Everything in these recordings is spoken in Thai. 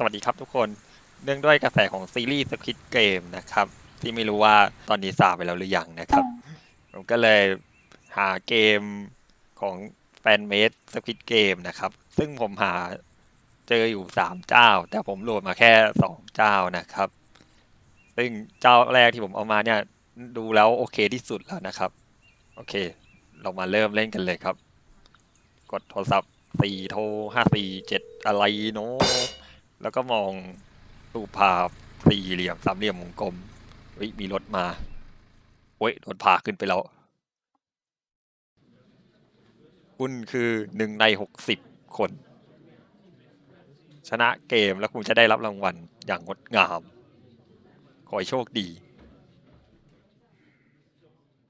สวัสดีครับทุกคน เนื่องด้วยกระแสของซีรีส์ Squid Game นะครับ ที่ไม่รู้ว่าตอนนี้ซาไปแล้วหรือยังนะครับ ผมก็เลยหาเกมของแฟนเมด Squid Game นะครับ ซึ่งผมหาเจออยู่สามเจ้า แต่ผมโหลดมาแค่สองเจ้านะครับ ซึ่งเจ้าแรกที่ผมเอามาเนี่ย ดูแล้วโอเคที่สุดแล้วนะครับ โอเค เรามาเริ่มเล่นกันเลยครับ กดโทรศัพท์สี่โทรห้าสี่เจ็ดอะไรเนาะ แล้วก็มองรูปภาพสี่เหลี่ยมสามเหลี่ยมวงกลมเฮ้ยมีรถมาเว้ยรถพาขึ้นไปแล้ว คุณคือหนึ่งในหกสิบคน ชนะเกมแล้วคุณจะได้รับรางวัลอย่างงดงาม ขอให้โชคดี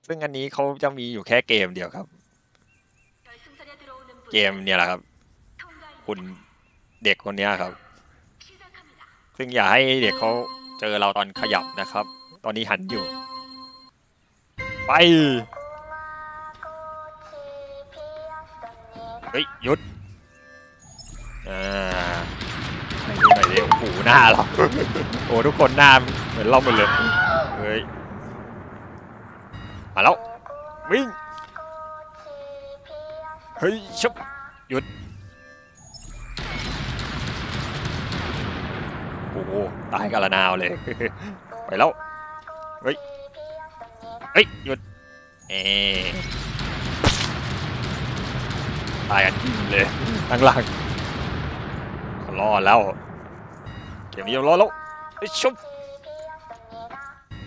ซึ่งอันนี้เขาจะมีอยู่แค่เกมเดียวครับ เกมเนี่ยแหละครับ คุณเด็กคนนี้ครับ ซึ่งอย่าให้เด็กเขาเจอเราตอนขยับนะครับ ตอนนี้หันอยู่ ไป เฮ้ยหยุดอ่าให้ดูหน่อยดิโอ้โหหน้าเรา โอ้ทุกคนหน้าเหมือนเราหมดเลย เฮ้ย มาแล้ว วิ่ง เฮ้ยชุบหยุด โอ้โหตายกันละนาวเลย ไปแล้ว เฮ้ย เฮ้ย หยุด เอตายกันจริงเลยตั้งหลังเขารอดแล้ว เกมนี้ยังรอดแล้วเฮ้ยชุบ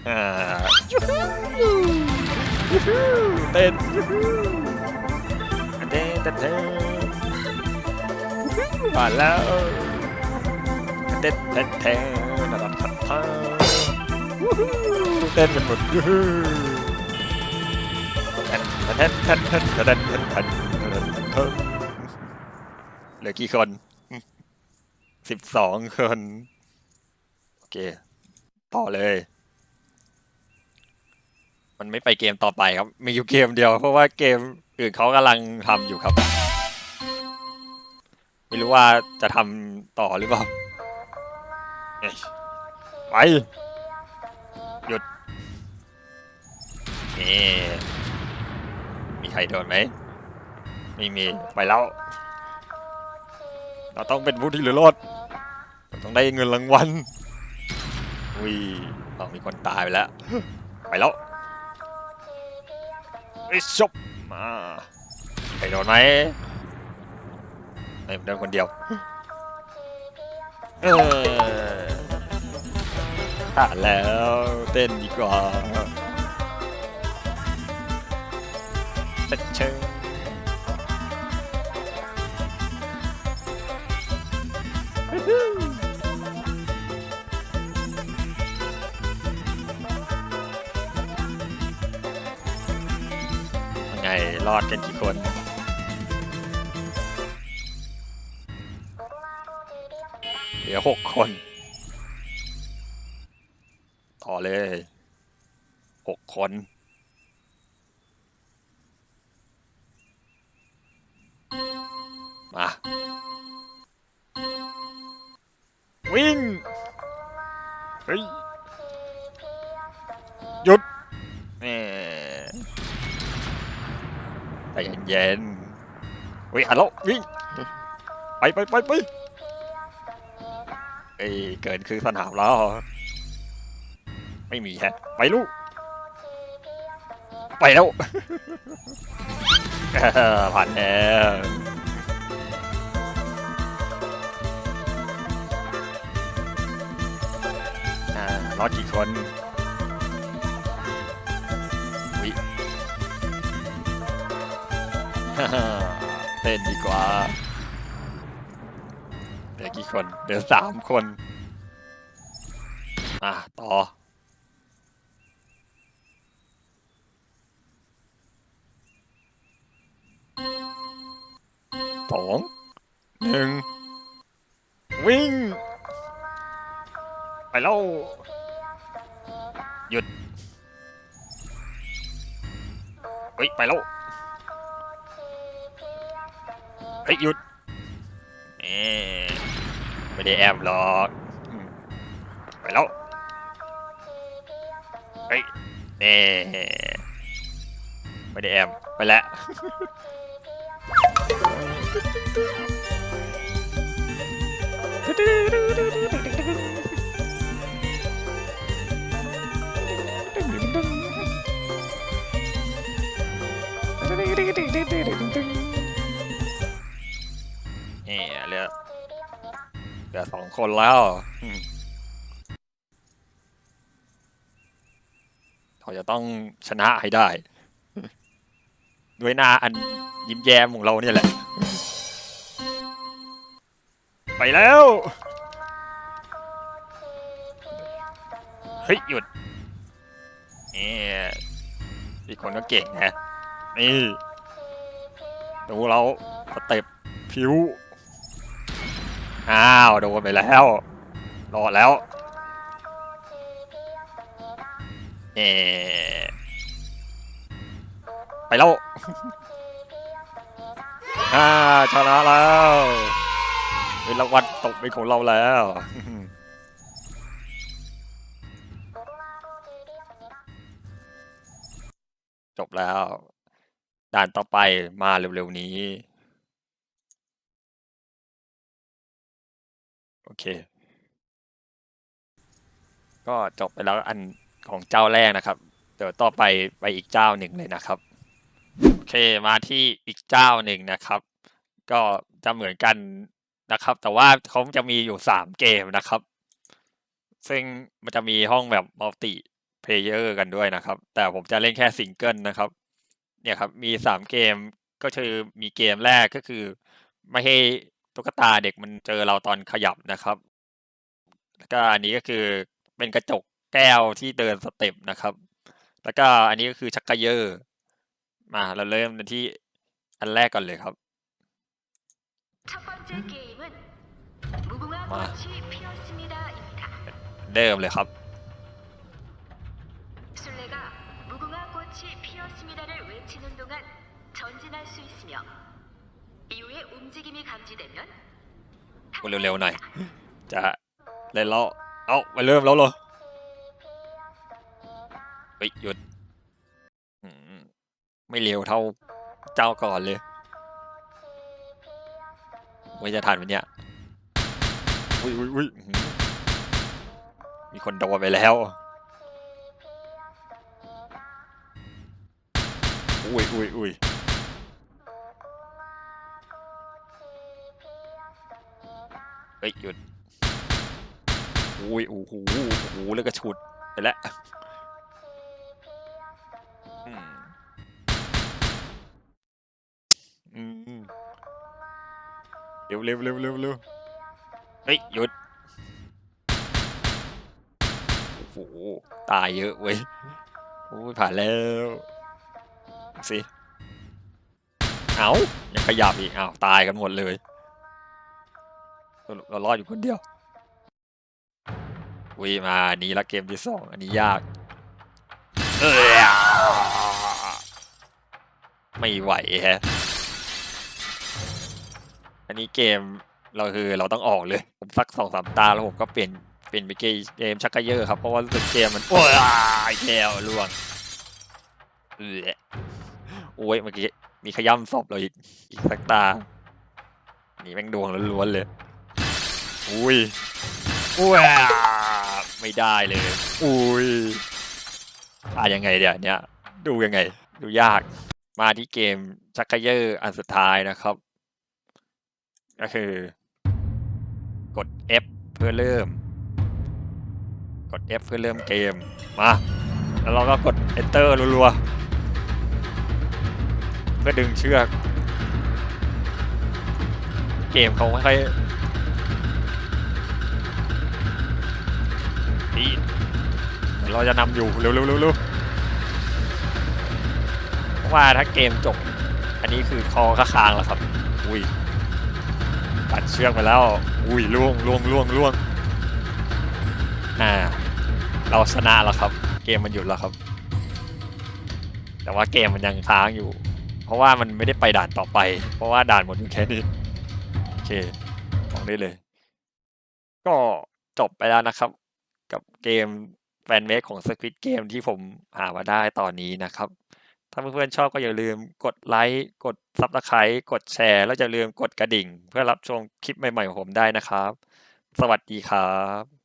อ่ายูฮูยูฮูเต้นยูฮูเต้นเต้นเต้นผ่านแล้ว เต้นเต้นเต้นระดับขัดท่าวู้ฮู้เต้นกันหมดวู้ฮู้เต้นเต้นเต้นเต้นเต้นเต้นเต้นเต้นเต้นเต้นเหลือกี่คนสิบสองคนโอเค ต่อเลย มันไม่ไปเกมต่อไปครับ มีอยู่เกมเดียว เพราะว่าเกมอื่นเขากำลังทำอยู่ครับ ไม่รู้ว่าจะทำต่อหรือเปล่า ไป หยุดนี่มีใครโดนไหมไม่มีไปแล้ว เราต้องเป็นผู้ที่เหลือรอดเราต้องได้เงินรางวัลอุ้ยเอามีคนตายไปแล้ว ไปแล้วไอ้ชบมาใครโดนไหมไม่ผมเดินคนเดียวเออ ผ่านแล้วเต้นดีกว่าเชิงยังไงรอดกันกี่คนเหลือหกคน ต่อเลยหกคนมาวิ่ง เฮ้ย หยุดแหมใจเย็นๆเฮ้ยหันแล้ววิ่ง ไปไปไปไปเอ้ยเกินคือสนามแล้ว ไม่มีแฮะไปลูก ไปแล้ว ผ่านแล้วรอดกี่คนวิเต้นดีกว่าเหลือกี่คนเหลือสามคน อะ ต่อ สองหนึ่งวิ่ง ไปแล้ว หยุดเฮ้ย ไปแล้ว เฮ้ย หยุดเอ๊ะไปไม่ได้แอบหรอกอืมไปแล้ว เฮ้ยเน่ไม่ได้แอบไปแล้ว นี่เหลือเหลือสองคนแล้วเราจะต้องชนะให้ได้ ด้วยหน้าอันยิ้มแย้มของเราเนี่ยแหละ ไปแล้ว เฮ้ย หยุดนี่อีกคนก็เก่งนะ นี่ดูเราสเต็ปผิว อ้าว โดนไปแล้วรอดแล้วเอไปแล้วอ่าชนะแล้ว เป็นรางวัลตกเป็นของเราแล้ว จบแล้ว ด่านต่อไปมาเร็วๆนี้ โอเค ก็จบไปแล้วอันของเจ้าแรกนะครับ เดี๋ยวต่อไปไปอีกเจ้าหนึ่งเลยนะครับ โอเคมาที่อีกเจ้าหนึ่งนะครับ ก็จะเหมือนกัน นะครับ แต่ว่าเขาจะมีอยู่สามเกมนะครับ ซึ่งมันจะมีห้องแบบมัลติเพลเยอร์กันด้วยนะครับ แต่ผมจะเล่นแค่ซิงเกิลนะครับ เนี่ยครับ มีสามเกมก็คือมีเกมแรกก็คือ ไม่ให้ตุ๊กตาเด็กมันเจอเราตอนขยับนะครับ แล้วก็อันนี้ก็คือเป็นกระจกแก้วที่เดินสเต็ปนะครับ แล้วก็อันนี้ก็คือชักกระเยอร์มาเราเริ่มที่อันแรกก่อนเลยครับ มา เดิมเลยครับ เร็วๆหน่อย จะเล่นแล้วเอ้ามาเริ่มแล้วเหรอเฮ้ยหยุดไม่เร็วเท่าเจ้าก่อนเลยไม่จะทันวันเนี้ย อุ้ยอุ้ยอุ้ยมีคนโดนไปแล้วอุ้ยอุ้ยอุ้ยเฮ้ยหยุดอุ้ยโอ้โหโอ้โหแล้วก็ฉุดไปแล้วเร็วเร็วเร็วเร็วเร็ว เฮ้ยหยุด โอ้โห ตายเยอะเว้ย โอ้ยผ่านแล้ว สิ เอายังขยับอีกอ้าวตายกันหมดเลยเรารอดอยู่คนเดียวอุ้ยมาอันนี้ละเกมที่สองอันนี้ยาก เอยไม่ไหวแฮะ อันนี้เกม เราคือเราต้องออกเลย ผมสักสองสามตาแล้วผมก็เปลี่ยนเปลี่ยนไปเกมชักกระเยอะครับ เพราะว่ารู้สึกเกมมันโอ้ยแก้วล่วงเออโอ้ยเมื่อกี้มีขย้ำศพเราอีกอีกสักตา นี่แม่งดวงล้วนๆเลย อุ้ยอุ้ยไม่ได้เลย อุ้ยอ่ายังไงเดี๋ยวเนี้ยดูยังไง ดูยาก มาที่เกมชักกระเยอร์อันสุดท้ายนะครับ ก็คือ กด F เพื่อเริ่ม กด F เพื่อเริ่มเกม มา แล้วเราก็กด Enter รัวๆ เพื่อดึงเชือก เกมเขาไม่ค่อยนี่เดี๋ยวเราจะนำอยู่เร็วๆเร็วๆเพราะว่าถ้าเกมจบ อันนี้คือคอข้าคางแล้วครับ อุ้ย ตัดเชือกไปแล้ว อุ้ยล่วงล่วงล่วงล่วงอ่า เราชนะแล้วครับ เกมมันหยุดแล้วครับ แต่ว่าเกมมันยังค้างอยู่ เพราะว่ามันไม่ได้ไปด่านต่อไป เพราะว่าด่านหมดอยู่แค่นี้โอเคมองได้เลย ก็จบไปแล้วนะครับ กับเกมแฟนเมดของ Squid Game ที่ผมหามาได้ตอนนี้นะครับ ถ้าเพื่อนๆชอบก็อย่าลืมกดไลค์ กดซับสไครต์กดแชร์ แล้วอย่าลืมกดกระดิ่ง เพื่อรับชมคลิปใหม่ๆของผมได้นะครับ สวัสดีครับ